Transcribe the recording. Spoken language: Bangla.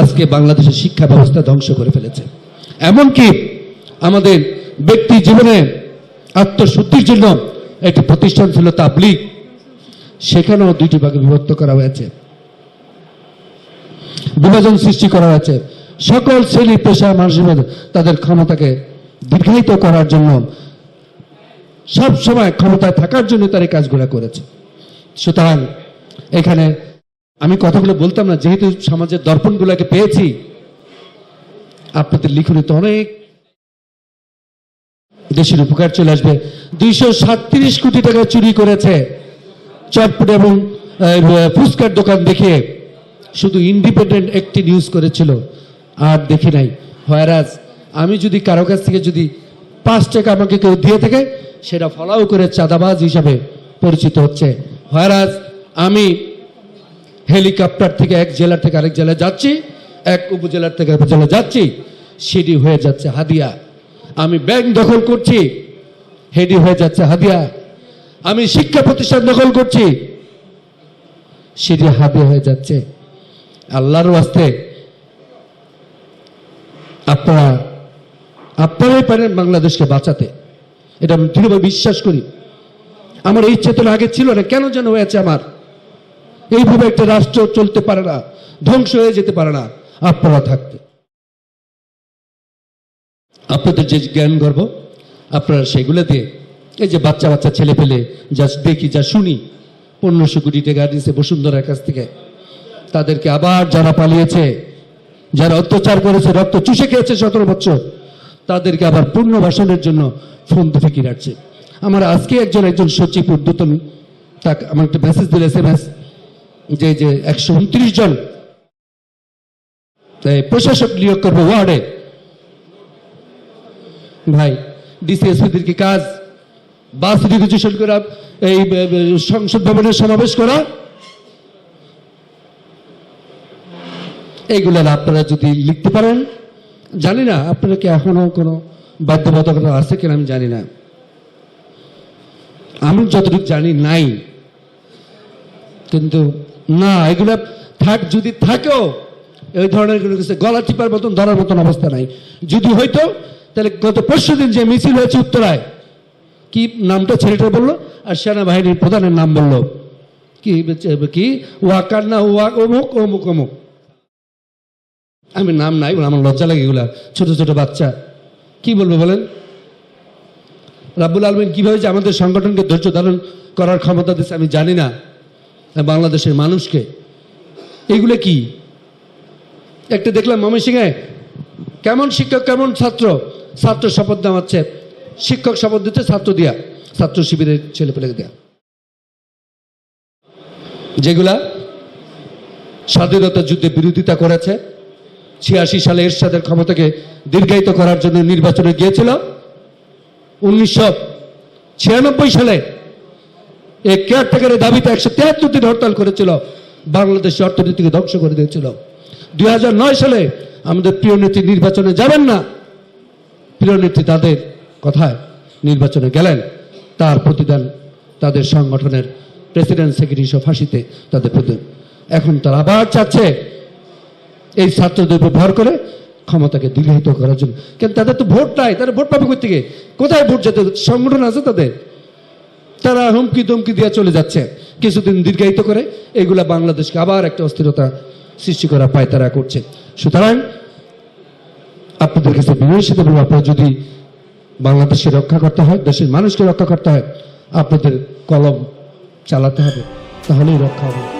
আজকে বাংলাদেশের শিক্ষা ব্যবস্থা ধ্বংস করে ফেলেছে। এমনকি আমাদের ব্যক্তি জীবনে আত্মশুদ্ধির জন্য একটি প্রতিষ্ঠান ছিল তাবলিগ। সেখানেও দুইটি ভাগে বিভক্ত করা হয়েছে। বিভাজন সৃষ্টি করা হয়েছে। সকল শ্রেণি পেশা মানুষের তাদের ক্ষমতাকে দীর্ঘায়িত করার জন্য সব সময় ক্ষমতায় থাকার জন্য তারা কাজগুলো করেছে। সুতরাং এখানে আমি কথাগুলো বলতাম না, যেহেতু সমাজের দর্পণগুলোকে পেয়েছি, আপনাদের লিখনিতে অনেক দেশের উপকার চলে আসবে। দুইশো সাতত্রিশ কোটি টাকা চুরি করেছে চটপট এবং ফুচকার দোকান দেখে শুধু ইন্ডিপেন্ডেন্ট একটি নিউজ করেছিল, আর দেখি নাই। হয়রাজ, আমি যদি কারও কাছ থেকে যদি পাঁচ টাকা আমাকে কেউ দিয়ে থাকে, সেটা ফলাও করে চাঁদাবাজ হিসাবে পরিচিত হচ্ছে। হয়রাজ, আমি হেলিকপ্টার থেকে এক জেলা থেকে আরেক জেলায় যাচ্ছি, এক উপজেলার থেকে আরেক উপজেলা যাচ্ছি সেটি হয়ে যাচ্ছে হাদিয়া। আমি ব্যাংক দখল করছি, হেডি হয়ে যাচ্ছে হাদিয়া। আমি শিক্ষা প্রতিষ্ঠান দখল করছি সেটি হাদিয়া হয়ে যাচ্ছে। আল্লাহর ওয়াস্তে আপনারা, আপনারাই পারেন বাংলাদেশকে বাঁচাতে। এটা আমি দৃঢ়ভাবে বিশ্বাস করি। আমার এই চেতনা আগে ছিল না, কেন যেন হয়েছে আমার? এইভাবে একটা রাষ্ট্র চলতে পারে না, ধ্বংস হয়ে যেতে পারে না। আপনারা থাকতে। আপনাদের যে জ্ঞান গর্ব, আপনারা সেগুলো দিয়ে এই যে বাচ্চা বাচ্চা ছেলে পেলে যা দেখি যা শুনি। পনেরোশো কোটি টাকা দিয়েছে বসুন্ধরার কাছ থেকে। তাদেরকে আবার যারা পালিয়েছে, যারা অত্যাচার করেছে, রক্ত চুষে খেয়েছে সতেরো বছর, তাদেরকে আবার পূর্ণ পুনর্বাসনের জন্য ফোন তুলে কি রাখছে আমার আজকে একজন একজন সচিব ঊর্ধ্বতন তাকে আমার একটা মেসেজ দিল এস এম এস যে যে একশো উনত্রিশ জন। প্রশাসক নিয়োগ করব ওয়ার্ডে। ভাই ডিসিএসপিদের কি কাজ? বাস রিকুইজিশন করা, এই সংসদ ভবনের সমাবেশ করা? এইগুলো আপনারা যদি লিখতে পারেন। জানি না, আপনারা কি এখনও কোনো বাধ্যবাধকতা আছে কিনা আমি জানি না। আমি যতটুকু জানি, নাই। কিন্তু না, এগুলো থাক, যদি থাকেও, এই ধরনের গলা টিপার মতন, ধরার মতন অবস্থা নাই। যদি হয়তো তাহলে গত পরশু দিন যে মিছিল হয়েছে উত্তরায়, কি নামটা ছেলেটা বলল? আর সেনাবাহিনীর প্রধানের নাম বলল। কি কি? ওয়াকার না ওয়া, অমুক অমুক অমুক। আমি নাম নাই আমার লজ্জা লাগে এগুলা, ছোট ছোট বাচ্চা। কি বলব বলেন? রাব্বুল আলমিন কীভাবে যে আমাদের সংগঠনকে ধৈর্য ধারণ করার ক্ষমতা দিচ্ছে আমি জানি না। বাংলাদেশের মানুষকে। এগুলো কি? একটা দেখলাম ময়মনসিংহে কেমন শিক্ষক, কেমন ছাত্র? ছাত্র শপথ নেওয়াচ্ছে, শিক্ষক শপথ দিতে ছাত্র দিয়া, ছাত্র শিবিরের ছেলেপেলেকে দেয়া। যেগুলা স্বাধীনতা যুদ্ধে বিরোধিতা করেছে, ছিয়াশি সালে এরশাদের ক্ষমতাকে দীর্ঘায়িত করার জন্য নির্বাচনে গিয়েছিল। উনিশশো ছিয়ানব্বই সালে এই কেয়ারটেকারের দাবিতে একশো তিয়াত্তর দিন হরতাল করেছিল। বাংলাদেশের অর্থনীতিকে ধ্বংস করে দিয়েছিল। দু হাজার নয় সালে আমাদের প্রিয় নেত্রী নির্বাচনে যাবেন না। প্রিয় নেত্রী তাদের কথায় নির্বাচনে গেলেন। তার প্রতিদান তাদের সংগঠনের প্রেসিডেন্ট সেক্রেটারি সহ ফাঁসিতে তাদের প্রতিদান। এখন তারা আবার চাচ্ছে এই ছাত্রদের উপর ভর করে ক্ষমতাকে দীর্ঘায়িত করার জন্য। কিন্তু তাদের তো ভোট নাই। তারা ভোট পাবে কোথেকে কোথায় ভোট যেতে সংগঠন আছে তাদের? তারা হুমকি ধুমকি দিয়ে চলে যাচ্ছে। কিছুদিন দীর্ঘায়িত করে এগুলা বাংলাদেশকে আবার একটা অস্থিরতা সৃষ্টি করা পায় তারা করছে। সুতরাং আপনাদের কাছে বিবেচিত বলব, আপনারা যদি বাংলাদেশকে রক্ষা করতে হয়, দেশের মানুষকে রক্ষা করতে হয়, আপনাদের কলম চালাতে হবে, তাহলেই রক্ষা হবে।